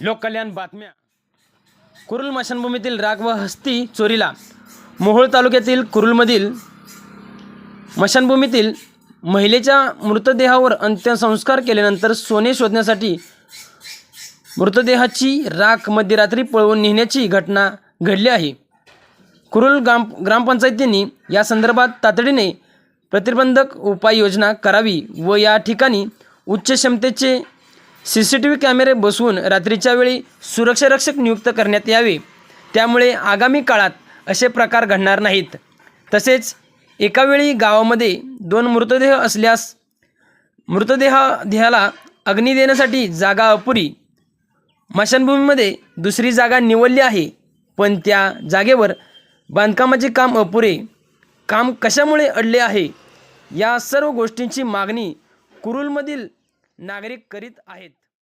लोककल्याण बातम्या. कुरुल मशानभूमीतील राग व हस्ती चोरीला. मोहोळ तालुक्यातील कुरुलमधील मशानभूमीतील महिलेच्या मृतदेहावर अंत्यसंस्कार केल्यानंतर सोने शोधण्यासाठी मृतदेहाची राख मध्यरात्री पळवून नेण्याची घटना घडली आहे. कुरुल ग्राम ग्रामपंचायतींनी या संदर्भात तातडीने प्रतिबंधक उपाययोजना करावी व या ठिकाणी उच्च क्षमतेचे सी सी टी व्ही कॅमेरे बसवून रात्रीच्या वेळी सुरक्षारक्षक नियुक्त करण्यात यावे. त्यामुळे आगामी काळात असे प्रकार घडणार नाहीत. तसेच एकावेळी गावामध्ये दोन मृतदेह असल्यास मृतदेहा देहाला अग्नी देण्यासाठी जागा अपुरी. मशानभूमीमध्ये दुसरी जागा निवडली आहे. पण त्या जागेवर बांधकामाचे काम अपुरे. काम कशामुळे अडले आहे? या सर्व गोष्टींची मागणी कुरुलमधील नागरिक करीत आहेत.